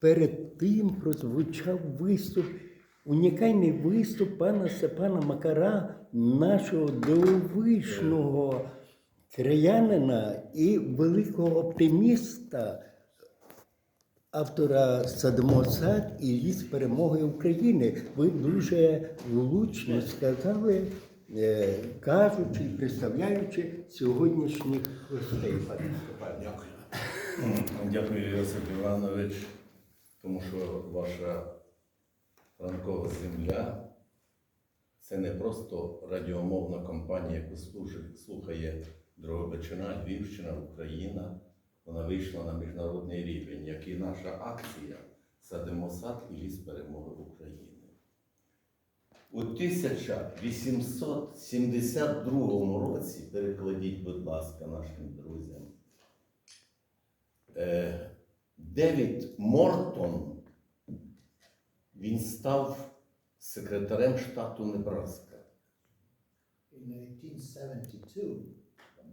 перед тим прозвучав виступ, унікальний виступ пана Степана Макара, нашого дивовижного краянина і великого оптиміста, автора сад і ліс перемоги України. Ви дуже влучно сказали, е, кажучи і представляючи сьогоднішніх гостей. пане Степане. Дякую. Дякую, Йосип Іванович, тому що ваша ранкова земля це не просто радіомовна компанія, яку слухає Дрогобичина, Львівщина, Україна. Вона вийшла на міжнародний рівень, як і наша акція Садимо сад і ліс перемоги України. У 1872 році, перекладіть, будь ласка, нашим друзям, е, Девід Мортон, він став секретарем штату Небраска. in 1872,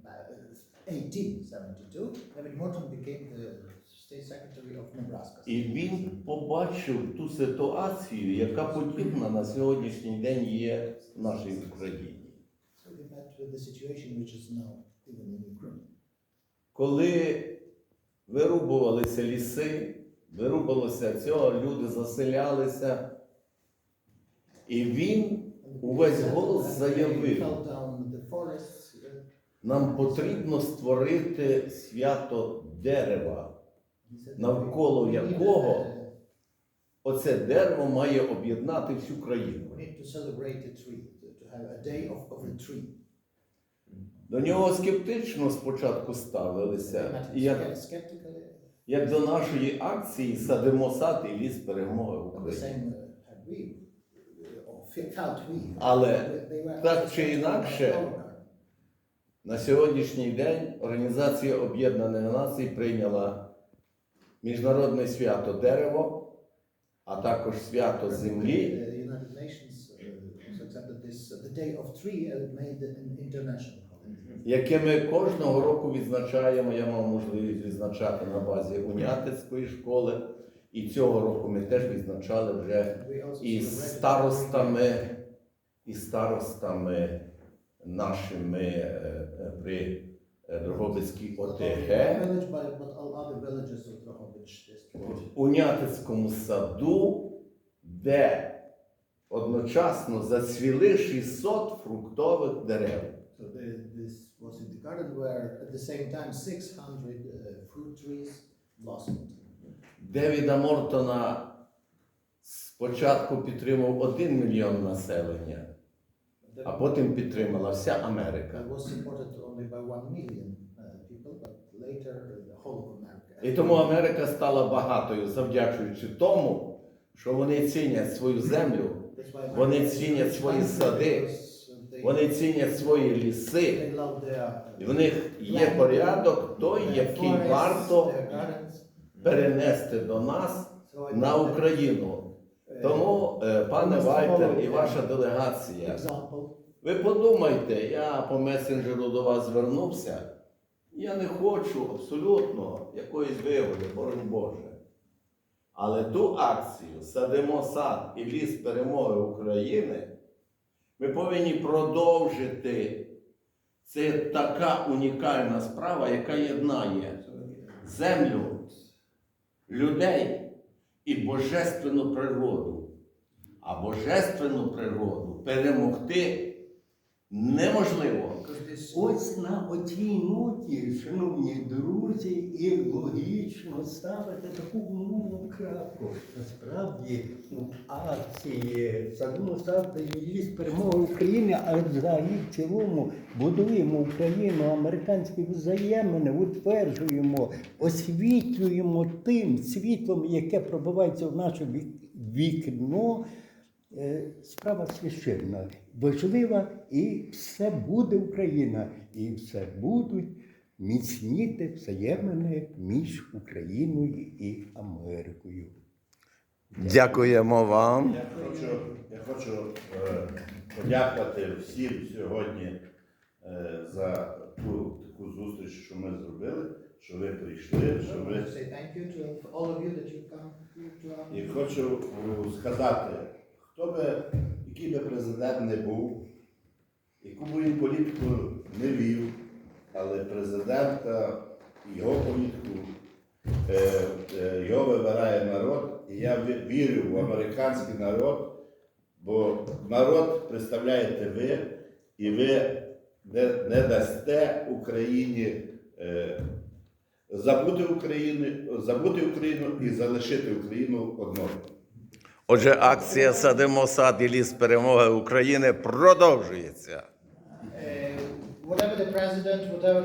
uh, 1872, David Morton became the state secretary of Nebraska. І він побачив ту ситуацію, яка подібна на сьогоднішній день є в нашій Україні. So he met with the situation which is now even in Ukraine. Коли вирубувалися ліси, вирубалося цього, люди заселялися, і він увесь голос заявив. Нам потрібно створити свято дерева, Навколо якого оце дерево має об'єднати всю країну. До нього скептично спочатку ставилися, як, як до нашої акції садимо сад і ліс перемоги України. uh, uh, we. Але так чи інакше. На сьогоднішній день Організація Об'єднаних Націй прийняла міжнародне свято дерево, а також свято землі. Яке ми кожного року відзначаємо. Я мав можливість відзначати на базі Унятицької школи. І цього року ми теж відзначали вже із старостами, і старостами нашими е, е, при е, Дрогобицькій ОТГ, в Унятицькому саду, де одночасно зацвіли 600 фруктових дерев. So the, this was in the garden where at the same time 600 uh, fruit trees blossomed. Девіда Мортона спочатку підтримав 1 мільйон населення, а потім підтримала вся Америка. It was supported only by one million uh, people, but later uh, the whole of America. І тому Америка стала багатою, завдячуючи тому, що вони цінять свою землю, Вони цінять свої сади. Вони цінять свої ліси, і в них є порядок той, який варто перенести до нас на Україну. Тому, е, пане Вайтер і ваша делегація, ви подумайте, я по месенджеру до вас звернувся. Я не хочу абсолютно якоїсь вигоди, боронь Боже. Але ту акцію Садимо сад і ліс перемоги України ми повинні продовжити. Це така унікальна справа, яка єднає землю, людей і божественну природу. А божественну природу перемогти неможливо. Ось на оцій ноті, шановні друзі, і логічно ставити таку умовну крапку. Насправді у акції садимо сад і ліс перемоги України, а взагалі в цілому будуємо Україну, американські взаємини, утверджуємо, освітлюємо тим світлом, яке пробивається в наше вікно. Е, Справа священна, важлива, і все буде Україна, і все будуть міцніти взаємини між Україною і Америкою. Дякуємо вам. Я хочу, я хочу е, подякувати всім сьогодні е, за ту таку зустріч, що ми зробили, що ви прийшли, що ви. to say thank you to all of you that you come here to our І хочу е, сказати, хто би, який би президент не був, яку би він політику не вів, але президента, його політику, е, е, його вибирає народ, і я вірю в американський народ, бо народ представляєте ви, і ви не, не дасте Україні е, забути Україну, забути Україну і залишити Україну одною. Отже, акція Садимо сад і ліс перемоги України продовжується. Whatever